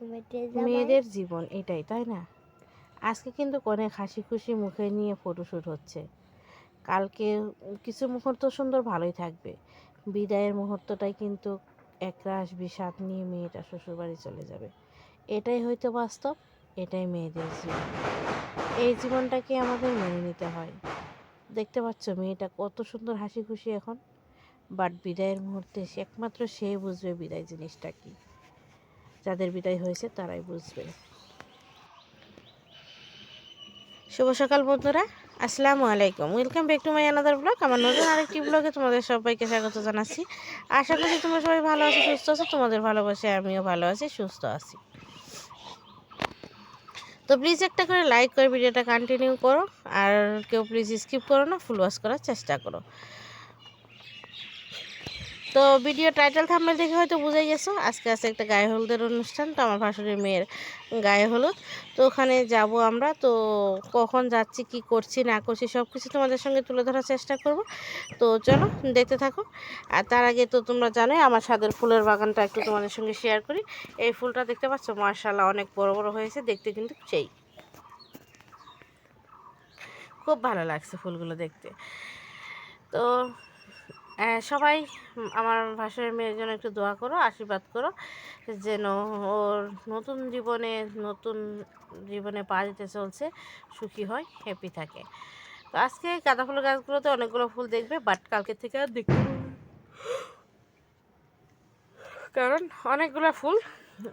মেয়েদের জীবন এটাই, তাই না? আজকে কিন্তু অনেক হাসি খুশি মুখে নিয়ে ফটোশ্যুট হচ্ছে। কালকে কিছু মুহূর্ত সুন্দর ভালোই থাকবে। বিদায়ের মুহূর্তটাই কিন্তু একরাশ বিষাদ নিয়ে মেয়েটা শ্বশুরবাড়ি চলে যাবে। এটাই হয়তো বাস্তব, এটাই মেয়েদের জীবন। এই জীবনটাকে আমাদের মেনে নিতে হয়। দেখতে পাচ্ছ মেয়েটা কত সুন্দর হাসি খুশি এখন। বাট বিদায়ের মুহূর্তে একমাত্র সে বুঝবে বিদায় জিনিসটা কি। যাদের বিদায় হয়েছে তারাই বুঝবে। শুভ সকাল বন্ধুরা, আসসালামু আলাইকুম। Welcome back to my another blog আমার নতুন আরেকটি ব্লগে তোমাদের সবাইকে স্বাগত জানাচ্ছি। আশা করি তোমরা সবাই ভালো আছো, সুস্থ আছো। তোমাদের ভালোবাসে আমিও ভালো আছি, সুস্থ আছি। তো প্লিজ একটা করে লাইক করে ভিডিওটা কন্টিনিউ করো। আর কেউ প্লিজ স্কিপ করো না ফুল ওয়াশ করার চেষ্টা করো। তো ভিডিও টাইটেল থাম্বনেল দেখে হয়তো বুঝে গেছো। আজকে আছে একটা গায়ে হলুদের অনুষ্ঠান, তো আমার ভাসুরের মেয়ের গায়ে হলুদ। তো ওখানে যাব আমরা, তো কখন যাচ্ছি, কি করছি, না করছি সব কিছু তোমাদের সঙ্গে তুলে ধরার চেষ্টা করব। তো চলো, দেখতে থাকো। আর তার আগে তো তোমরা জানোই, আমার সাদের ফুলের বাগানটা একটু তোমাদের সঙ্গে শেয়ার করি। এই ফুলটা দেখতে পাচ্ছ মার্শাল্লাহ অনেক বড় বড় হয়েছে, দেখতে কিন্তু সেই। খুব ভালো লাগছে ফুলগুলো দেখতে। তো সবাই আমার ভাসুরের মেয়ের জন্য একটু দোয়া করো, আশীর্বাদ করো, যেন ওর নতুন জীবনে নতুন জীবনে পা দিতে চলছে, সুখী হয় হ্যাপি থাকে। তো আজকে গাঁদা ফুলের গাছগুলোতে অনেকগুলো ফুল দেখবে বাট কালকে থেকে আর দেখতে কারণ অনেকগুলো ফুল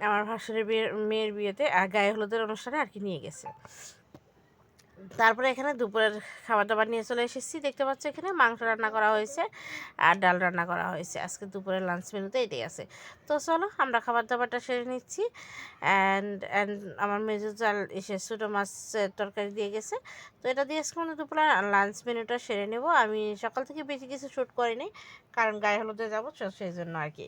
আমার বিয়ের মেয়ের বিয়েতে আর গায়ে হলুদের অনুষ্ঠানে আর কি নিয়ে গেছে। তারপরে এখানে দুপুরের খাবার দাবার নিয়ে চলে এসেছি। দেখতে পাচ্ছ এখানে মাংস রান্না করা হয়েছে আর ডাল রান্না করা হয়েছে। আজকে দুপুরের লাঞ্চ মেনুতে এটাই আছে। তো চলো, আমরা খাবার দাবারটা সেরে নিচ্ছি। অ্যান্ড অ্যান্ড আমার মেজো চাল এসে ছোটো মাছের তরকারি দিয়ে গেছে। তো এটা দিয়ে আজকে আমাদের দুপুরে লাঞ্চ মেনুটা সেরে নেব। আমি সকাল থেকে বেশি কিছু শ্যুট করিনি, কারণ গায়ে হলুদে যাব সেই জন্য আর কি।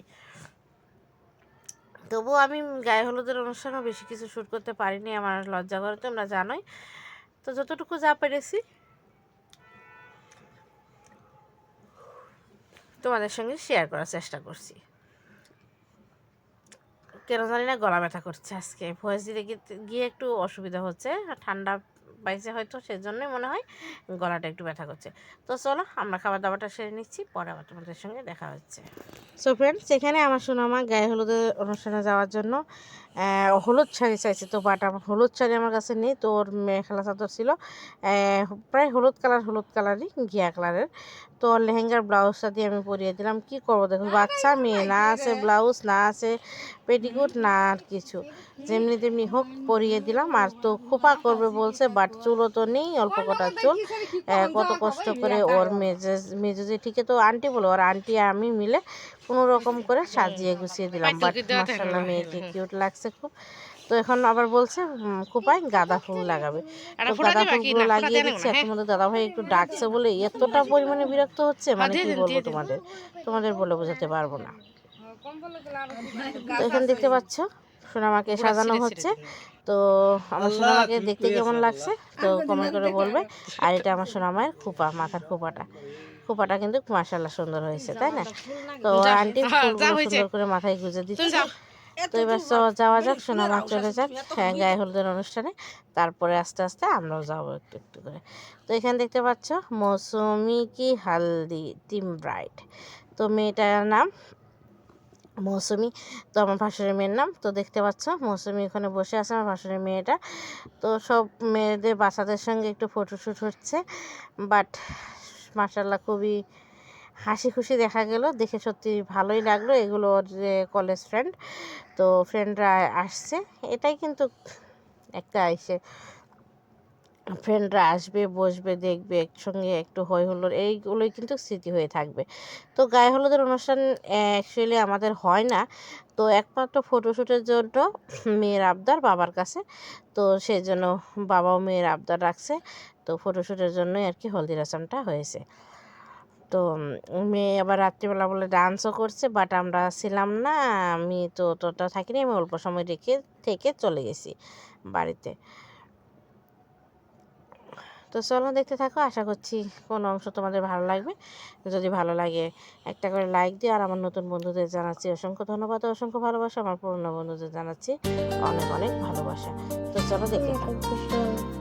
তবুও আমি গায়ে হলুদের অনুষ্ঠানও বেশি কিছু শ্যুট করতে পারিনি, আমার লজ্জা করে তোমরা জানোই। তো যতটুকু যা পেরেছি। তোমাদের সঙ্গে শেয়ার করার চেষ্টা করছি। কেন জানি না গলা ব্যথা করছে আজকে। ভয়েস দিতে গিয়ে- একটু অসুবিধা হচ্ছে ঠান্ডা পাইছে হয়তো সেজন্যই মনে হয় গলাটা একটু ব্যথা করছে। তো চলো, আমরা খাবার দাবারটা সেরে নিচ্ছি, পরে আবার তোমাদের সঙ্গে দেখা হচ্ছে। সো ফ্রেন্ডস এখানে আমার সোনামা গায়ে হলুদের অনুষ্ঠানে যাওয়ার জন্য হলুদ শাড়ি চাইছে তো বাট আমার হলুদ শাড়ি আমার কাছে নেই। তো ওর মেখেলা চাদর ছিল। প্রায় হলুদ কালার, হলুদ কালারই, ঘিয়া কালারের। তো লেহেঙ্গার ব্লাউজটা দিয়ে আমি পরিয়ে দিলাম। কি করব? দেখো, বাচ্চা মেয়ে, না আছে ব্লাউজ, না আছে পেটিকোট, না আর কিছু। যেমনি তেমনি হোক, পরিয়ে দিলাম। আর তো খোপা করবে বলছে বাট চুলও তো নেই, অল্প কটা চুল। কত কষ্ট করে ওর মেজে মেজে ঠিকই তো আন্টি বলো, ওর আন্টি আমি মিলে কোনো রকম করে সাজিয়ে গুছিয়ে দিলাম। বাট মাসাল্লাহ মেয়েকে কিউট লাগছে খুব। তো এখন আবার বলছে খোপায় গাঁদা ফুল লাগাবে। তো গাঁদা ফুলগুলো লাগিয়ে দিচ্ছে। এখন মধ্যে দাদা ভাই একটু ডাকছে বলে এতটা পরিমাণে বিরক্ত হচ্ছে মানে কি বলব তোমাদের? তোমাদের বলে বোঝাতে পারব না। তো এখন দেখতে পাচ্ছ সোনামাকে সাজানো হচ্ছে। তো আমার সোনামাকে দেখতে কেমন লাগছে? তো কমেন্ট করে বলবে। আর এটা আমার সোনামায়ের খোপা মাথার খোপাটা। খোপাটা কিন্তু মাসাল্লাহ সুন্দর হয়েছে তাই না? তো আন্টি সুন্দর করে মাথায় গুজে দিচ্ছে। তো এবার যাওয়া যাক সোনামা চলে যাক হ্যাঁ গায়ে হলুদের অনুষ্ঠানে। তারপরে আস্তে আস্তে আমরাও যাব একটু একটু করে। তো এখানে দেখতে পাচ্ছ মৌসুমি কি হালদি টিম ব্রাইট। তো মেয়েটার নাম মৌসুমি। তো আমার ভাসুরের মেয়ের নাম। তো দেখতে পাচ্ছ মৌসুমি ওখানে বসে আছে আমার ভাসুরের মেয়েটা। তো সব মেয়েদের বাচ্চাদের সঙ্গে একটু ফটোশ্যুট হচ্ছে। বাট মার্শাল্লাহ খুবই হাসি খুশি দেখা গেল। দেখে সত্যি ভালোই লাগল। এগুলো যে কলেজ ফ্রেন্ড তো ফ্রেন্ডরা আসছে। এটাই কিন্তু একটা এসে ফ্রেন্ডরা আসবে, বসবে, দেখবে, একসঙ্গে একটু হই হুল্লোড় এইগুলোই কিন্তু স্মৃতি হয়ে থাকবে। তো গায়ে হলুদের অনুষ্ঠান অ্যাকচুয়ালি আমাদের হয় না। তো একমাত্র ফটোশ্যুটের জন্য মেয়ের আবদার বাবার কাছে। তো সেই জন্য বাবাও মেয়ের আবদার রাখছে। তো ফটোশ্যুটের জন্যই আর কি হলদি রসমটা হয়েছে। তো মেয়ে আবার রাত্রিবেলা বলে ডান্সও করছে বাট আমরা ছিলাম না, আমি তো অতটা থাকিনি, আমি অল্প সময় রেখে থেকে চলে গেছি বাড়িতে। তো চলো দেখতে থাকো, আশা করছি কোন অংশ তোমাদের ভালো লাগবে। যদি ভালো লাগে, একটা করে লাইক দিও, আর আমার নতুন বন্ধুদের জানাচ্ছি অসংখ্য ধন্যবাদ অসংখ্য ভালোবাসা, আমার পুরনো বন্ধুদের জানাচ্ছি অনেক অনেক ভালোবাসা। তো চলো দেখতে থাকো।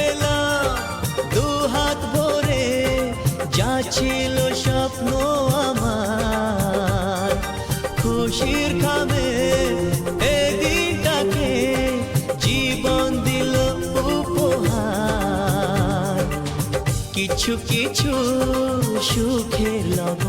খুশির খাবে এ দিনটাকে জীবন দিল উপহার। কিছু কিছু সুখের লগ